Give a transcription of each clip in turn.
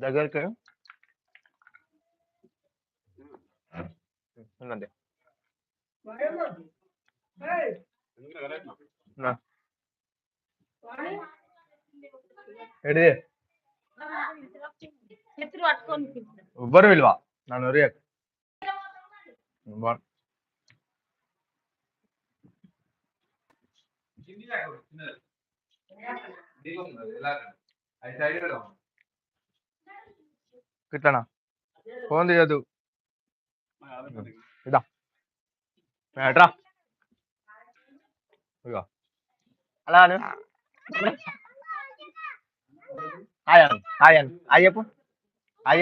దగ్గరికి ఉన్నది నా. ఎడిది చేతులు పట్టుకొని ఎవ్వరు విలువ నన్ను రియక్ ఇట్లనా ఫోన్ తీయదు ఇదా. ఎట్రా ఇగో. అలా Anu. Hi Anu. Hi Anu. Hi చెప్పు. హాయ్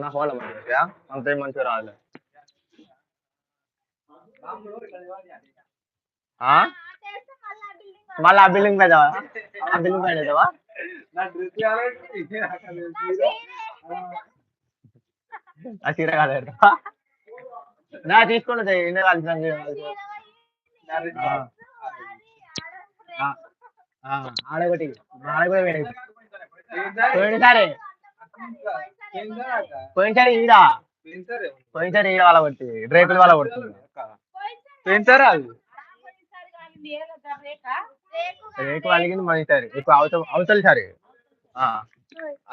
నా ఫోన్లో మంచిగా అంతే మంచిగా రాదు ఆ? చేస్తే మళ్ళీ బిల్డింగ్ మళ్ళీ ఆ బిల్డింగ్ మీద ఆ బిల్డింగ్ పైన? ఆ చీర కాదు. నా తీసుకోండి సార్ ఎన్ని కలిసి ఆడొకటి ఆడ కూడా వేరే. పోయినసారి. పోయినసారి ఈడ? పోయినసారి ఈడ వాళ్ళ కొట్టి రేకుల వాళ్ళ కొడుతుంది పెంచారా అది? రేకు వాళ్ళకి మనిసారి ఇప్పుడు అవతల అవతల సారి.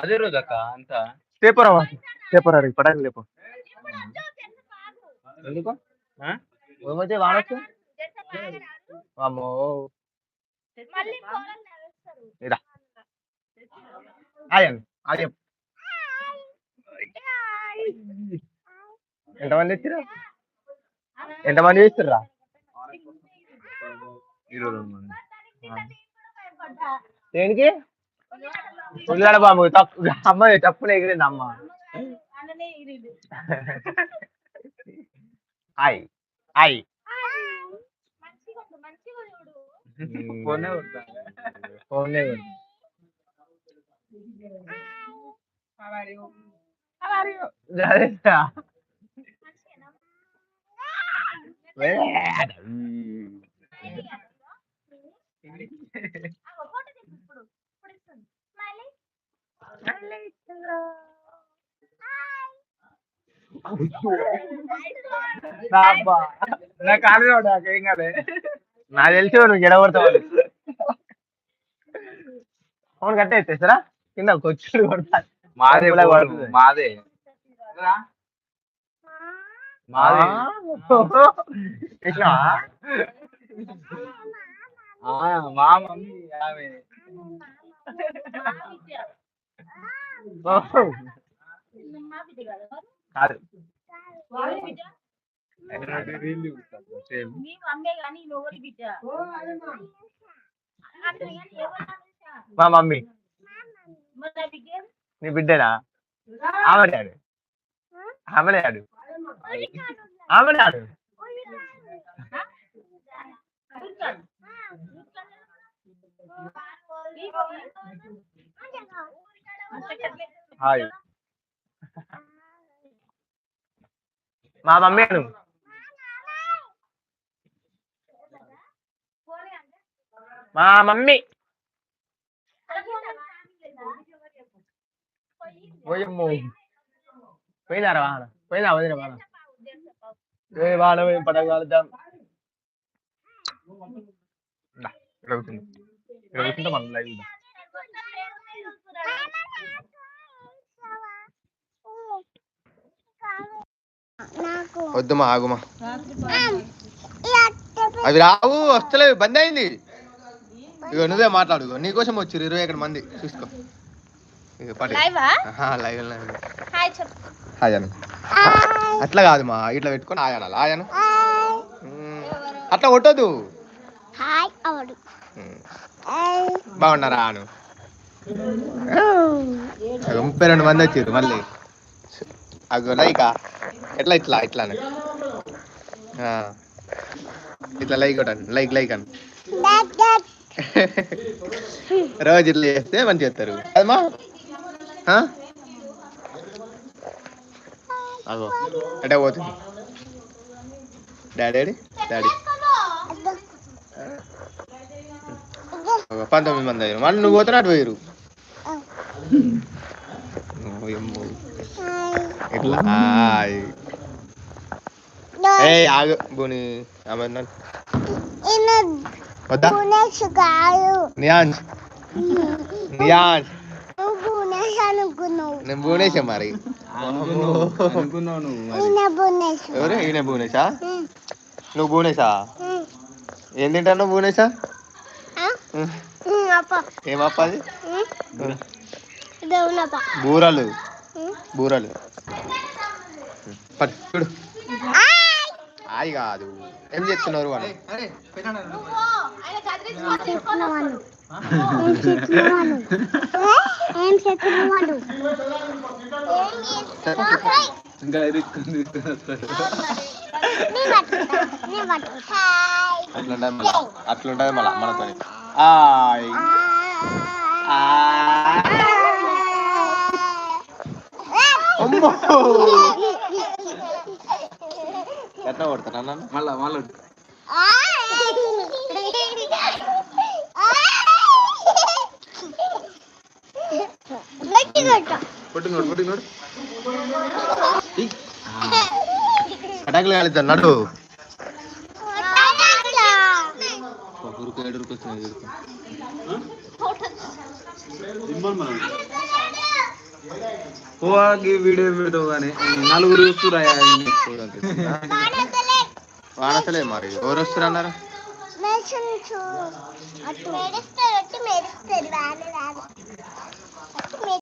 అదే రోజు అక్క అంతా. పేపర్ పేపర్ అది పడాలి లేపు. ఎందుకు? ఏమైతే వాడచ్చు అమ్మో మళ్ళీ ఫోన్ నడుస్తారు ఇదా ఆయం ఆయం ఎంతమంది ఇచ్చారు ఎంతమంది ఇస్తారా ఇరవై రెండు మంది దేనికి? ఉల్లిగడ్డ బాబు తప్పు. అమ్మ తప్పున ఎగిరింది అమ్మ. హాయ్. హాయ్. మంచిగా చూడు ఫోనే కొడతా ఫోన్లే మంచిగా ఫోటో తీసి ఇప్పుడు ఇప్పుడు ఇస్తుంది స్మైలీ నా కాలు ఏం కాదే నాకు తెలిసి నువ్వు గెడగొడతావు ఫోన్ కట్టే ఎత్తేస్తారా కింద కొచ్చుడు కొడతా మాదే ఇలా ఫోను, పడుతుంది. మాదే మాదే. మా మమ్మీ ఆమె. కాదు. మీ మమ్మీ. నీ బిడ్డనా? ఆమె ఆమె ఆడు ఆమె ఆడు హాయ్ మా మమ్మీ అను మా మమ్మీ పోయమ్మో పోయినారా వాహన పోయినా వదిన వాహన ఏం పడగలుగుతాం మన లైవ్ వద్దుమా ఆగుమా అవి రావు వస్తలేవు బంద్ అయింది. ఇక నువ్వే మాట్లాడు నీకోసం వచ్చారు ఇరవై ఎక్కడ మంది. చూసుకో. హాయ్ చెప్పు. హాయ్ అను అట్లా కాదు మా ఇట్లా పెట్టుకొని అను మ్మ్. అట్లా కొట్టదు బాగున్నారా అగో ముప్పై రెండు మంది వచ్చారు మళ్ళీ. అగో లైకా? ఎట్లా ఇట్లా ఇట్లా. ఇట్లా లైక్ కొట్టండి లైక్ లైక్ అని. రోజు ఇట్లా చేస్తే మంచి చేస్తారు. అదమ్మా? అగో. ఎటే పోతుంది డాడీ డాడీ. పంతొమ్మిది మంది అయ్యారు. మళ్ళీ నువ్వు పోతే అటు పోయారు హాయ్. ఏయ్ ఆగు. బుని ఆమె ఉన్నాను. వద్దా? నియాంజ్ నియాంజ్ అనుకున్నావు. నేను మరి. నువ్వు ఎవరు? ఈయన భువనేశా నువ్వు భువనేశా ఏం తింటావు భువనేశా అప్ప. ఏం అప్ప అది? బూరలు. బూరలు. పట్టు చూడు. ఆయి! కాదు. ఏం చేస్తున్నారు వాళ్ళు? ఇంకా వస్తారు. అట్లుంటది మళ్ళా అట్లుంటది మళ్ళా మనతో ఆయ్ ఎట్లా కొడతారా మళ్ళా మళ్ళా. పటాకులు కాలుతాను నడు వచ్చినాయి వీడియో పెడతావు కానీ నలుగురు చూస్తురా చూడండి. వానసలే మరి. ఎవరు వస్తారు అన్నారు?